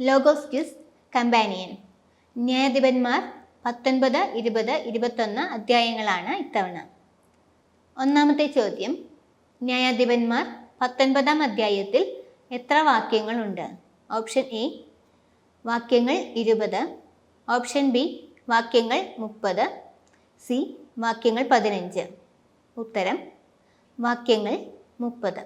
Logos quiz companion. ന്യായാധിപന്മാർ പത്തൊൻപത് ഇരുപത് ഇരുപത്തൊന്ന് അധ്യായങ്ങളാണ് ഇത്തവണ. ഒന്നാമത്തെ ചോദ്യം. ന്യായാധിപന്മാർ പത്തൊൻപതാം അധ്യായത്തിൽ എത്ര വാക്യങ്ങളുണ്ട്? ഓപ്ഷൻ എ വാക്യങ്ങൾ ഇരുപത്. ഓപ്ഷൻ ബി വാക്യങ്ങൾ മുപ്പത്. സി വാക്യങ്ങൾ പതിനഞ്ച്. ഉത്തരം വാക്യങ്ങൾ മുപ്പത്.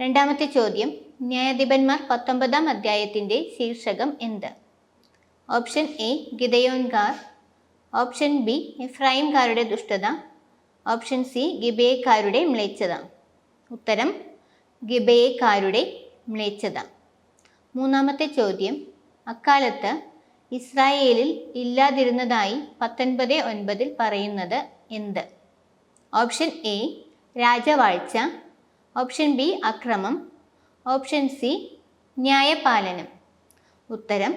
രണ്ടാമത്തെ ചോദ്യം. ന്യായാധിപന്മാർ പത്തൊമ്പതാം അധ്യായത്തിന്റെ ശീർഷകം എന്ത്? ഓപ്ഷൻ എ ഗിതയോൻകാർ ഓപ്ഷൻ ബി എഫ്രൈംകാരുടെ ദുഷ്ടത. ഓപ്ഷൻ സി ഗിബേക്കാരുടെ മ്ലേച്ഛത. ഉത്തരം ഗിബേക്കാരുടെ മ്ലേച്ഛത. മൂന്നാമത്തെ ചോദ്യം അക്കാലത്ത് ഇസ്രായേലിൽ ഇല്ലാതിരുന്നതായി പത്തൊൻപത് ഒൻപതിൽ പറയുന്നത് എന്ത്? ഓപ്ഷൻ എ രാജവാഴ്ച. ഓപ്ഷൻ ബി അക്രമം. ഓപ്ഷൻ സി ന്യായപാലനം. ഉത്തരം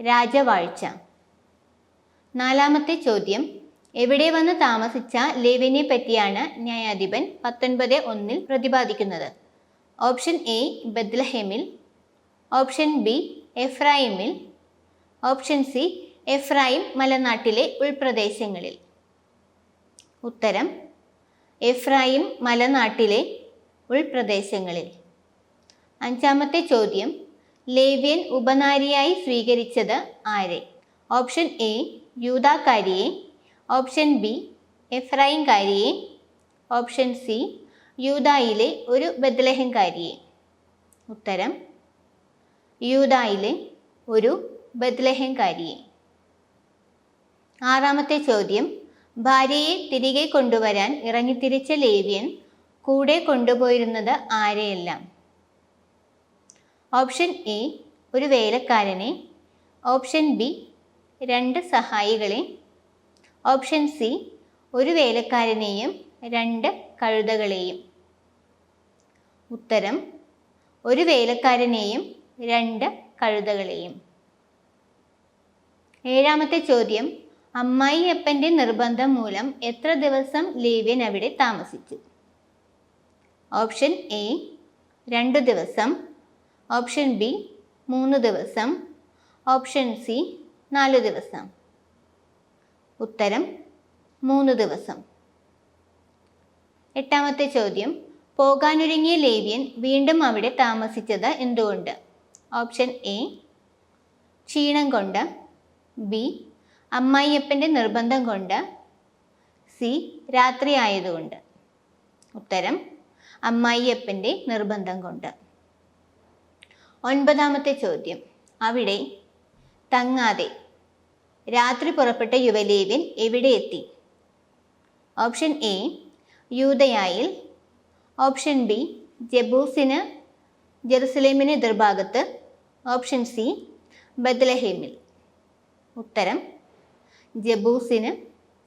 രാജവാഴ്ച. നാലാമത്തെ ചോദ്യം എവിടെ വന്ന് താമസിച്ച ലേവിനെ പറ്റിയാണ് ന്യായാധിപൻ പത്തൊൻപത് ഒന്നിൽ പ്രതിപാദിക്കുന്നത്. ഓപ്ഷൻ എ ബദ്ലഹേമിൽ ഓപ്ഷൻ ബി എഫ്രൈമിൽ ഓപ്ഷൻ സി എഫ്രൈം മലനാട്ടിലെ ഉൾപ്രദേശങ്ങളിൽ. ഉത്തരം എഫ്രൈം മലനാട്ടിലെ ഉൾപ്രദേശങ്ങളിൽ. അഞ്ചാമത്തെ ചോദ്യം. ലേവ്യൻ ഉപനാരിയായി സ്വീകരിച്ചത് ആരെ? ഓപ്ഷൻ എ യൂതാക്കാരിയെ. ഓപ്ഷൻ ബി എഫ്രൈംകാരിയെ ഓപ്ഷൻ സി യൂതായിലെ ഒരു ബദ്ലഹംകാരിയെ ഉത്തരം യൂതായിലെ ഒരു ബദ്ലഹംകാരിയെ ആറാമത്തെ ചോദ്യം. ഭാര്യയെ തിരികെ കൊണ്ടുവരാൻ ഇറങ്ങിത്തിരിച്ച ലേവ്യൻ കൂടെ കൊണ്ടുപോയിരുന്നത് ആരെയെല്ലാം? ഓപ്ഷൻ എ ഒരു വേലക്കാരനെ. ഓപ്ഷൻ ബി രണ്ട് സഹായികളെ. ഓപ്ഷൻ സി ഒരു വേലക്കാരനെയും രണ്ട് കഴുതകളെയും. ഉത്തരം ഒരു വേലക്കാരനെയും രണ്ട് കഴുതകളെയും. ഏഴാമത്തെ ചോദ്യം അമ്മായിയപ്പന്റെ നിർബന്ധം മൂലം എത്ര ദിവസം ലേവ്യൻ അവിടെ താമസിച്ചു? ഓപ്ഷൻ എ രണ്ട് ദിവസം. ഓപ്ഷൻ ബി മൂന്ന് ദിവസം. ഓപ്ഷൻ സി നാല് ദിവസം. ഉത്തരം മൂന്ന് ദിവസം. എട്ടാമത്തെ ചോദ്യം. പോകാനൊരുങ്ങിയ ലേവ്യൻ വീണ്ടും അവിടെ താമസിച്ചത് എന്തുകൊണ്ട്? ഓപ്ഷൻ എ ക്ഷീണം കൊണ്ട്. ബി അമ്മായിയപ്പന്റെ നിർബന്ധം കൊണ്ട്. സി രാത്രി ആയതുകൊണ്ട് ഉത്തരം അമ്മായിയപ്പന്റെ നിർബന്ധം കൊണ്ട്. ഒൻപതാമത്തെ ചോദ്യം. അവിടെ തങ്ങാതെ രാത്രി പുറപ്പെട്ട യുവലേവ്യൻ എവിടെ എത്തി? ഓപ്ഷൻ എ യൂതയായിൽ ഓപ്ഷൻ ബി ജബൂസിന് ജെറുസലേമിന് എതിർഭാഗത്ത്. ഓപ്ഷൻ സി ബദ്ലഹേമിൽ ഉത്തരം ജബൂസിന്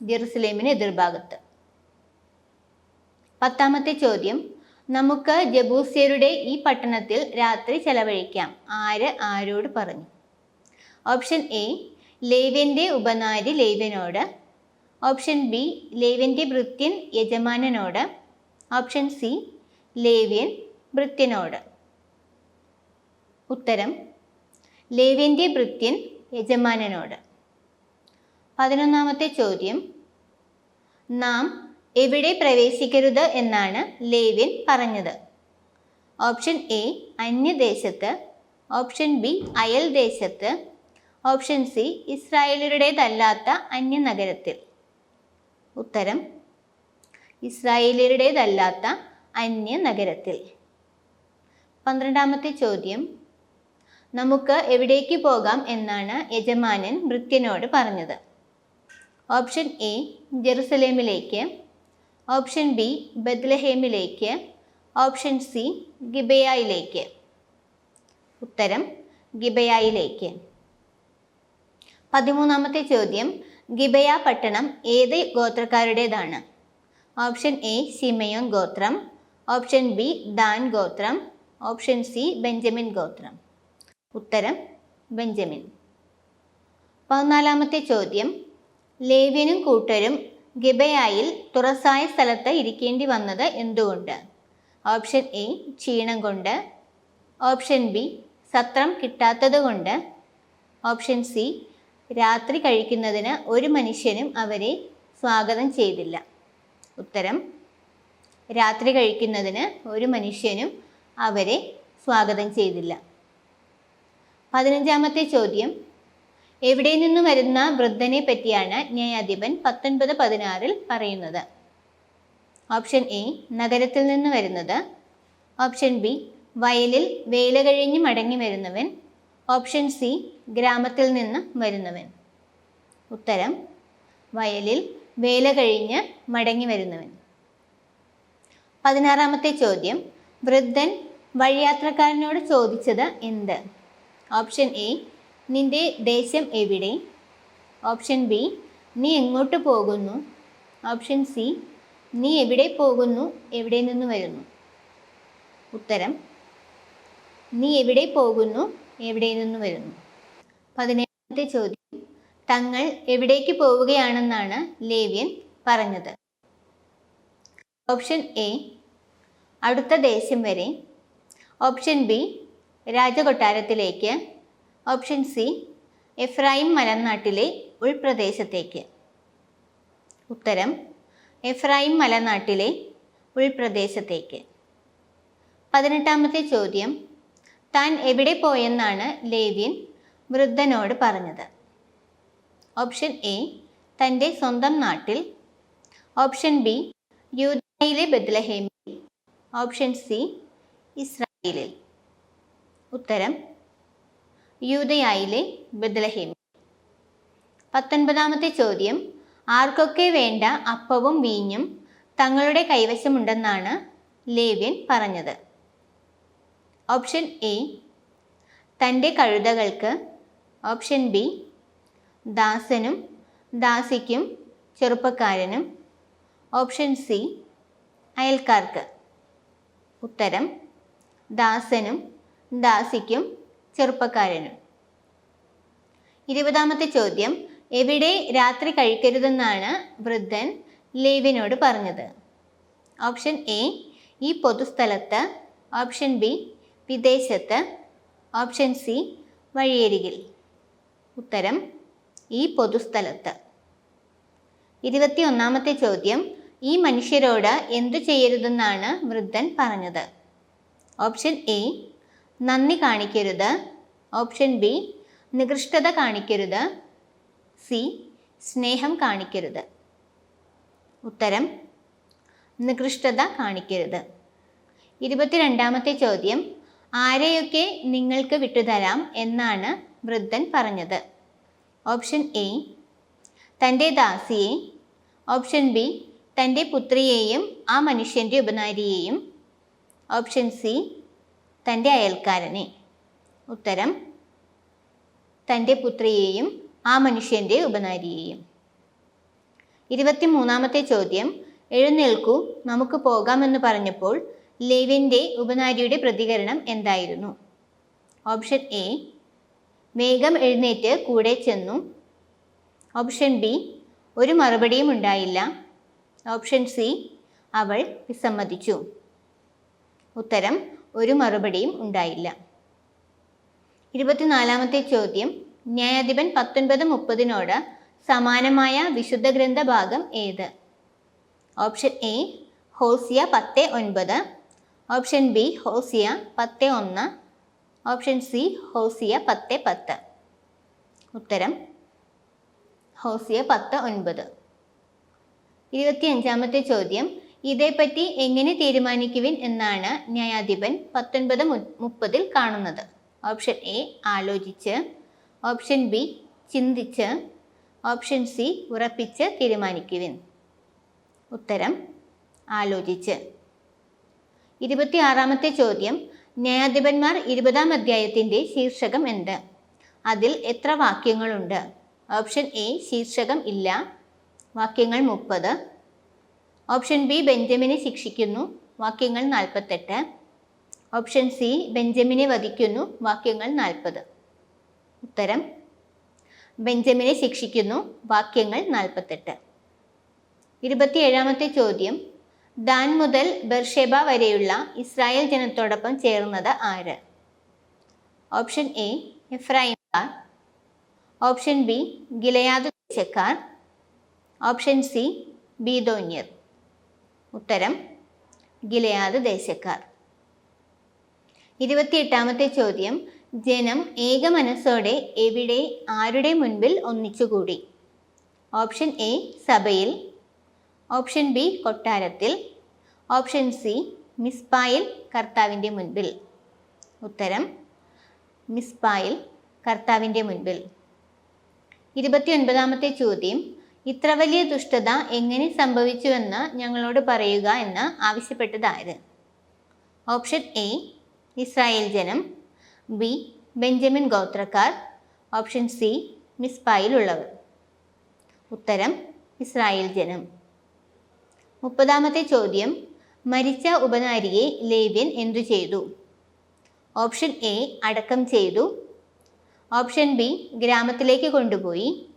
ജെറുസലേമിന് എതിർഭാഗത്ത്. പത്താമത്തെ ചോദ്യം. നമുക്ക് ജബൂസ്യരുടെ ഈ പട്ടണത്തിൽ രാത്രി ചെലവഴിക്കാം. ആര് ആരോട് പറഞ്ഞു? ഓപ്ഷൻ എ ലേവ്യന്റെ ഉപനാരി ലേവ്യനോട്. ഓപ്ഷൻ ബി ലേവ്യന്റെ ഭൃത്യൻ യജമാനനോട്. ഓപ്ഷൻ സി ലേവ്യൻ ഭൃത്യനോട്. ഉത്തരം ലേവ്യന്റെ ഭൃത്യൻ യജമാനനോട്. പതിനൊന്നാമത്തെ ചോദ്യം നാം എവിടെ പ്രവേശിക്കരുത് എന്നാണ് ലേവിൻ പറഞ്ഞത്. ഓപ്ഷൻ എ അന്യദേശത്ത്. ഓപ്ഷൻ ബി അയൽ ദേശത്ത് ഓപ്ഷൻ സി ഇസ്രായേലരുടേതല്ലാത്ത അന്യനഗരത്തിൽ. ഉത്തരം ഇസ്രായേലരുടേതല്ലാത്ത അന്യനഗരത്തിൽ. പന്ത്രണ്ടാമത്തെ ചോദ്യം നമുക്ക് എവിടേക്ക് പോകാം എന്നാണ് യജമാനൻ ഭൃത്യനോട് പറഞ്ഞത്. ഓപ്ഷൻ എ ജെറുസലേമിലേക്ക്. ഓപ്ഷൻ ബി ബദ്ലഹേമിലേക്ക് ഓപ്ഷൻ സി ഗിബയായിലേക്ക്. ഉത്തരം ഗിബയായിലേക്ക്. പതിമൂന്നാമത്തെ ചോദ്യം ഗിബയ പട്ടണം ഏത് ഗോത്രക്കാരുടേതാണ്? ഓപ്ഷൻ എ സിമയോൻ ഗോത്രം ഓപ്ഷൻ ബി ദാൻ ഗോത്രം ഓപ്ഷൻ സി ബെഞ്ചമിൻ ഗോത്രം. ഉത്തരം ബെഞ്ചമിൻ. പതിനാലാമത്തെ ചോദ്യം ലേവ്യനും കൂട്ടരും ഗിബയായിൽ തുറസായ സ്ഥലത്ത് ഇരിക്കേണ്ടി വന്നത് എന്തുകൊണ്ട്? ഓപ്ഷൻ എ ക്ഷീണം കൊണ്ട്. ഓപ്ഷൻ ബി സത്രം കിട്ടാത്തതുകൊണ്ട് ഓപ്ഷൻ സി രാത്രി കഴിക്കുന്നതിന് ഒരു മനുഷ്യനും അവരെ സ്വാഗതം ചെയ്തില്ല. ഉത്തരം രാത്രി കഴിക്കുന്നതിന് ഒരു മനുഷ്യനും അവരെ സ്വാഗതം ചെയ്തില്ല. പതിനഞ്ചാമത്തെ ചോദ്യം എവിടെ നിന്ന് വരുന്ന വൃദ്ധനെ പറ്റിയാണ് ന്യായാധിപൻ പത്തൊൻപത് പതിനാറിൽ പറയുന്നത്. ഓപ്ഷൻ എ നഗരത്തിൽ നിന്ന് വരുന്നത്. ഓപ്ഷൻ ബി വയലിൽ വേല കഴിഞ്ഞ് മടങ്ങി വരുന്നവൻ. ഓപ്ഷൻ സി ഗ്രാമത്തിൽ നിന്ന് വരുന്നവൻ. ഉത്തരം വയലിൽ വേല കഴിഞ്ഞ് മടങ്ങി വരുന്നവൻ. പതിനാറാമത്തെ ചോദ്യം വൃദ്ധൻ വഴിയാത്രക്കാരനോട് ചോദിച്ചത് എന്ത്? ഓപ്ഷൻ എ നിന്റെ ദേശം എവിടെ? ഓപ്ഷൻ ബി നീ എങ്ങോട്ട് പോകുന്നു? ഓപ്ഷൻ സി നീ എവിടെ പോകുന്നു? എവിടെ നിന്ന് വരുന്നു? ഉത്തരം നീ എവിടെ പോകുന്നു? എവിടെ നിന്ന് വരുന്നു? പതിനേഴാമത്തെ ചോദ്യം തങ്ങൾ എവിടേക്ക് പോവുകയാണെന്നാണ് ലേവ്യൻ പറഞ്ഞത്. ഓപ്ഷൻ എ അടുത്ത ദേശം വരെ. ഓപ്ഷൻ ബി രാജകൊട്ടാരത്തിലേക്ക്. ഓപ്ഷൻ സി എഫ്രൈം മലനാട്ടിലെ ഉൾപ്രദേശത്തേക്ക്. ഉത്തരം എഫ്രൈം മലനാട്ടിലെ ഉൾപ്രദേശത്തേക്ക്. പതിനെട്ടാമത്തെ ചോദ്യം താൻ എവിടെ പോയെന്നാണ് ലേവ്യൻ വൃദ്ധനോട് പറഞ്ഞത്. ഓപ്ഷൻ എ തന്റെ സ്വന്തം നാട്ടിൽ. ഓപ്ഷൻ ബി യൂതയിലെ ബദ്ലഹേമിൽ ഓപ്ഷൻ സി ഇസ്രായേലിൽ. ഉത്തരം യൂതയായിലെ ബദലഹേമി പത്തൊൻപതാമത്തെ ചോദ്യം ആർക്കൊക്കെ വേണ്ട അപ്പവും വീഞ്ഞും തങ്ങളുടെ കൈവശമുണ്ടെന്നാണ് ലേവ്യൻ പറഞ്ഞത്. ഓപ്ഷൻ എ തന്റെ കഴുതകൾക്ക്. ഓപ്ഷൻ ബി ദാസനും ദാസിക്കും ചെറുപ്പക്കാരനും. ഓപ്ഷൻ സി അയൽക്കാർക്ക്. ഉത്തരം ദാസനും ദാസിക്കും ചെറുപ്പക്കാരനും. ഇരുപതാമത്തെ ചോദ്യം എവിടെ രാത്രി കഴിക്കരുതെന്നാണ് വൃദ്ധൻ ലേവിനോട് പറഞ്ഞത്? ഓപ്ഷൻ എ ഈ പൊതുസ്ഥലത്ത്. ഓപ്ഷൻ ബി വിദേശത്ത്. ഓപ്ഷൻ സി വഴിയരികിൽ. ഉത്തരം ഈ പൊതുസ്ഥലത്ത്. ഇരുപത്തി ഒന്നാമത്തെ ചോദ്യം ഈ മനുഷ്യരോട് എന്തു ചെയ്യരുതെന്നാണ് വൃദ്ധൻ പറഞ്ഞത്? ഓപ്ഷൻ എ നന്ദി കാണിക്കരുത്. ഓപ്ഷൻ ബി നികൃഷ്ടത കാണിക്കരുത്. സി സ്നേഹം കാണിക്കരുത്. ഉത്തരം നികൃഷ്ടത കാണിക്കരുത്. ഇരുപത്തിരണ്ടാമത്തെ ചോദ്യം ആരെയൊക്കെ നിങ്ങൾക്ക് വിട്ടുതരാം എന്നാണ് വൃദ്ധൻ പറഞ്ഞത്. ഓപ്ഷൻ എ തന്റെ ദാസിയെ. ഓപ്ഷൻ ബി തന്റെ പുത്രിയെയും ആ മനുഷ്യന്റെ ഉപനാരിയെയും. ഓപ്ഷൻ സി തന്റെ അയൽക്കാരനെ. ഉത്തരം തന്റെ പുത്രിയെയും ആ മനുഷ്യന്റെ ഉപനാരിയെയും. ഇരുപത്തിമൂന്നാമത്തെ ചോദ്യം എഴുന്നേൽക്കൂ നമുക്ക് പോകാമെന്ന് പറഞ്ഞപ്പോൾ ലേവിന്റെ ഉപനാരിയുടെ പ്രതികരണം എന്തായിരുന്നു? ഓപ്ഷൻ എ വേഗം എഴുന്നേറ്റ് കൂടെ ചെന്നു. ഓപ്ഷൻ ബി ഒരു മറുപടിയും ഉണ്ടായില്ല. ഓപ്ഷൻ സി അവൾ വിസമ്മതിച്ചു. ഉത്തരം ഒരു മറുപടിയും ഉണ്ടായില്ല. ഇരുപത്തിനാലാമത്തെ ചോദ്യം. ന്യായാധിപൻ പത്തൊൻപത് മുപ്പതിനോട് സമാനമായ വിശുദ്ധ ഗ്രന്ഥ ഭാഗം ഏത്? ഓപ്ഷൻ എ ഹോസിയ പത്ത് ഒൻപത്. ഓപ്ഷൻ ബി ഹോസിയ പത്ത് ഒന്ന്. ഓപ്ഷൻ സി ഹോസിയ പത്ത് പത്ത്. ഉത്തരം ഹോസിയ പത്ത് ഒൻപത്. ഇരുപത്തിയഞ്ചാമത്തെ ചോദ്യം. ഇതേപ്പറ്റി എങ്ങനെ തീരുമാനിക്കുവിൻ എന്നാണ് ന്യായാധിപൻ പത്തൊൻപത് മുപ്പതിൽ കാണുന്നത്. ഓപ്ഷൻ എ ആലോചിച്ച്. ഓപ്ഷൻ ബി ചിന്തിച്ച്. ഓപ്ഷൻ സി ഉറപ്പിച്ച് തീരുമാനിക്കുവിൻ. ഉത്തരം ആലോചിച്ച്. ഇരുപത്തിയാറാമത്തെ ചോദ്യം. ന്യായാധിപന്മാർ ഇരുപതാം അധ്യായത്തിന്റെ ശീർഷകം എന്ത്? അതിൽ എത്ര വാക്യങ്ങളുണ്ട്? ഓപ്ഷൻ എ ശീർഷകം ഇല്ല. വാക്യങ്ങൾ മുപ്പത്. ഓപ്ഷൻ ബി ബെഞ്ചമിനെ ശിക്ഷിക്കുന്നു. വാക്യങ്ങൾ നാൽപ്പത്തെട്ട്. ഓപ്ഷൻ സി ബെഞ്ചമിനെ വധിക്കുന്നു. വാക്യങ്ങൾ നാൽപ്പത്. ഉത്തരം. ബെഞ്ചമിനെ ശിക്ഷിക്കുന്നു. വാക്യങ്ങൾ നാൽപ്പത്തെട്ട്. ഇരുപത്തിയേഴാമത്തെ ചോദ്യം. ദാൻ മുതൽ ബർഷേബ വരെയുള്ള ഇസ്രായേൽ ജനത്തോടൊപ്പം ചേർന്നത് ആര്? ഓപ്ഷൻ എ എഫ്രൈംകാർ ഓപ്ഷൻ ബി ഗിലയാദ് ദേശക്കാർ. ഓപ്ഷൻ സി ബീദോന്യർ. ഉത്തരം ഗിലയാദ് ദേശക്കാർ. ഇരുപത്തിയെട്ടാമത്തെ ചോദ്യം ജനം ഏക മനസ്സോടെ എവിടെ ആരുടെ മുൻപിൽ ഒന്നിച്ചുകൂടി? ഓപ്ഷൻ എ സഭയിൽ. ഓപ്ഷൻ ബി കൊട്ടാരത്തിൽ. ഓപ്ഷൻ സി മിസ്പായിൽ കർത്താവിന്റെ മുൻപിൽ. ഉത്തരം മിസ്പായിൽ കർത്താവിന്റെ മുൻപിൽ. ഇരുപത്തിയൊൻപതാമത്തെ ചോദ്യം ഇത്ര വലിയ ദുഷ്ടത എങ്ങനെ സംഭവിച്ചുവെന്ന് ഞങ്ങളോട് പറയുക എന്ന് ആവശ്യപ്പെട്ടതായത്. ഓപ്ഷൻ എ ഇസ്രായേൽ ജനം. ബി ബെഞ്ചമിൻ ഗോത്രക്കാർ. ഓപ്ഷൻ സി മിസ്പായിലുള്ളവർ. ഉത്തരം ഇസ്രായേൽ ജനം. മുപ്പതാമത്തെ ചോദ്യം മരിച്ച ഉപനാരിയെ ലേവ്യൻ എന്തു ചെയ്തു? ഓപ്ഷൻ എ അടക്കം ചെയ്തു. ഓപ്ഷൻ ബി ഗ്രാമത്തിലേക്ക് കൊണ്ടുപോയി.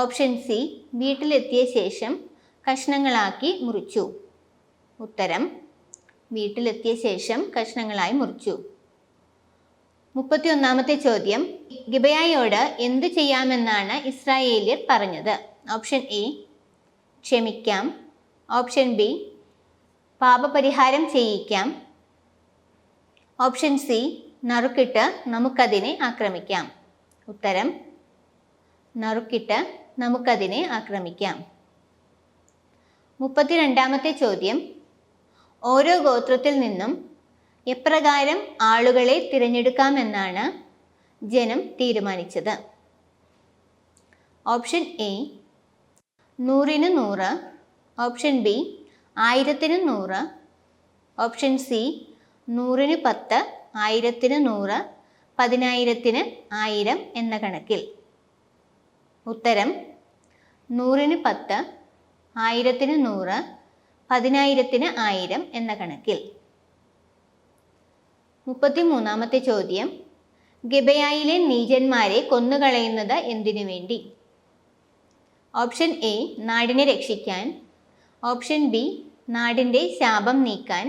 ഓപ്ഷൻ സി വീട്ടിലെത്തിയ ശേഷം കഷ്ണങ്ങളാക്കി മുറിച്ചു. ഉത്തരം വീട്ടിലെത്തിയ ശേഷം കഷ്ണങ്ങളായി മുറിച്ചു. മുപ്പത്തിയൊന്നാമത്തെ ചോദ്യം ഗിബയായോട് എന്തു ചെയ്യാമെന്നാണ് ഇസ്രായേലിയർ പറഞ്ഞത്. ഓപ്ഷൻ എ ക്ഷമിക്കാം. ഓപ്ഷൻ ബി പാപപരിഹാരം ചെയ്യിക്കാം. ഓപ്ഷൻ സി നറുക്കിട്ട് നമുക്കതിനെ ആക്രമിക്കാം. ഉത്തരം നറുക്കിട്ട് നമുക്കതിനെ ആക്രമിക്കാം. മുപ്പത്തിരണ്ടാമത്തെ ചോദ്യം. ഓരോ ഗോത്രത്തിൽ നിന്നും എപ്രകാരം ആളുകളെ തിരഞ്ഞെടുക്കാമെന്നാണ് ജനം തീരുമാനിച്ചത്. ഓപ്ഷൻ എ നൂറിന് നൂറ്. ഓപ്ഷൻ ബി ആയിരത്തിന് നൂറ്. ഓപ്ഷൻ സി നൂറിന് പത്ത് ആയിരത്തിന് നൂറ് പതിനായിരത്തിന് ആയിരം എന്ന കണക്കിൽ. ഉത്തരം നൂറിന് പത്ത് ആയിരത്തിന് നൂറ് പതിനായിരത്തിന് ആയിരം എന്ന കണക്കിൽ. മുപ്പത്തി മൂന്നാമത്തെ ചോദ്യം ഗിബയായിലെ നീചന്മാരെ കൊന്നുകളയുന്നത് എന്തിനു വേണ്ടി? ഓപ്ഷൻ എ നാടിനെ രക്ഷിക്കാൻ. ഓപ്ഷൻ ബി നാടിന്റെ ശാപം നീക്കാൻ.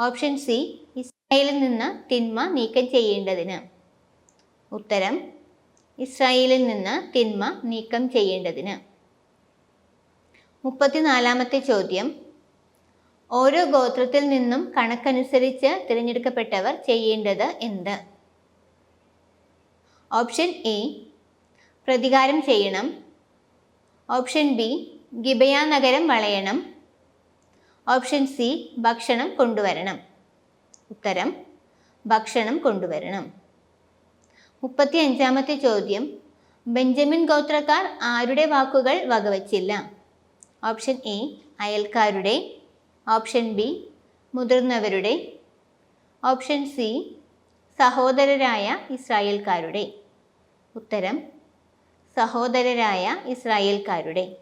ഓപ്ഷൻ സി ഇസ്രായേലിൽ നിന്ന് തിന്മ നീക്കം ചെയ്യേണ്ടതിന്. ഉത്തരം ഇസ്രായേലിൽ നിന്ന് തിന്മ നീക്കം ചെയ്യേണ്ടതിന്. മുപ്പത്തിനാലാമത്തെ ചോദ്യം. ഓരോ ഗോത്രത്തിൽ നിന്നും കണക്കനുസരിച്ച് തിരഞ്ഞെടുക്കപ്പെട്ടവർ ചെയ്യേണ്ടത് എന്ത്? ഓപ്ഷൻ എ പ്രതികാരം ചെയ്യണം. ഓപ്ഷൻ ബി ഗിബയാ നഗരം വളയണം. ഓപ്ഷൻ സി ഭക്ഷണം കൊണ്ടുവരണം. ഉത്തരം ഭക്ഷണം കൊണ്ടുവരണം. മുപ്പത്തി അഞ്ചാമത്തെ ചോദ്യം. ബെഞ്ചമിൻ ഗോത്രക്കാർ ആരുടെ വാക്കുകൾ വകവച്ചില്ല? ഓപ്ഷൻ എ അയൽക്കാരുടെ. ഓപ്ഷൻ ബി മുതിർന്നവരുടെ. ഓപ്ഷൻ സി സഹോദരരായ ഇസ്രായേൽക്കാരുടെ. ഉത്തരം സഹോദരരായ ഇസ്രായേൽക്കാരുടെ.